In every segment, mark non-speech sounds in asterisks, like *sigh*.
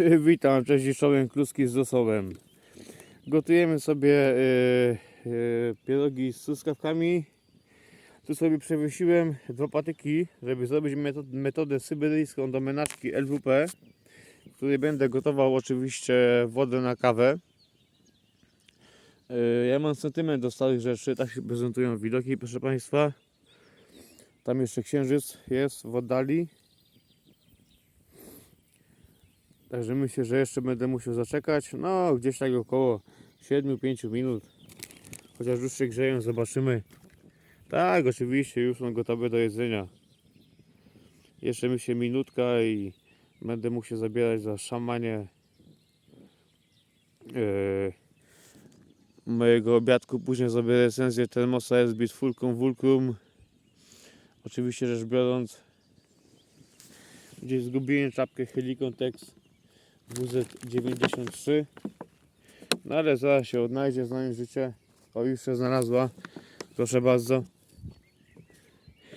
*laughs* Witam, cześć czołem kluski z rosołem. Gotujemy sobie e, e, pierogi z truskawkami. Tu sobie przewiesiłem dwa patyki, żeby zrobić metod, metodę syberyjską do menaczki LWP, w której będę gotował oczywiście wodę na kawę. E, ja mam sentyment do starych rzeczy, tak się prezentują widoki, proszę Państwa. Tam jeszcze księżyc jest w oddali. Także myślę, że jeszcze będę musiał zaczekać. No, gdzieś tak około 7-5 minut. Chociaż już się grzeją, zobaczymy. Tak, oczywiście, już są gotowe do jedzenia. Jeszcze myślę minutka i będę musiał zabierać za szamanie e, mojego obiadku. Później zrobię recenzję termosa SB z fulką Vulcrum. Oczywiście rzecz biorąc, gdzieś zgubiłem czapkę Helicon Tex WZ93 no ale zaraz się odnajdzie, znając życie. O już się znalazła. Proszę bardzo.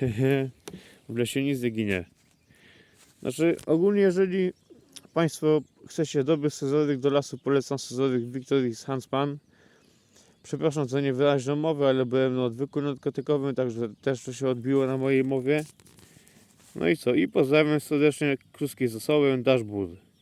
*laughs* W lesie nic nie ginie. Znaczy ogólnie jeżeli Państwo chcecie dobrych scyzoryk do lasu polecam scyzoryk Victory z Huntsman przepraszam za niewyraźną mowę ale byłem na odwyku narkotykowym także też to się odbiło na mojej mowie. No i co? I pozdrawiam serdecznie krótki z osobem Dashboard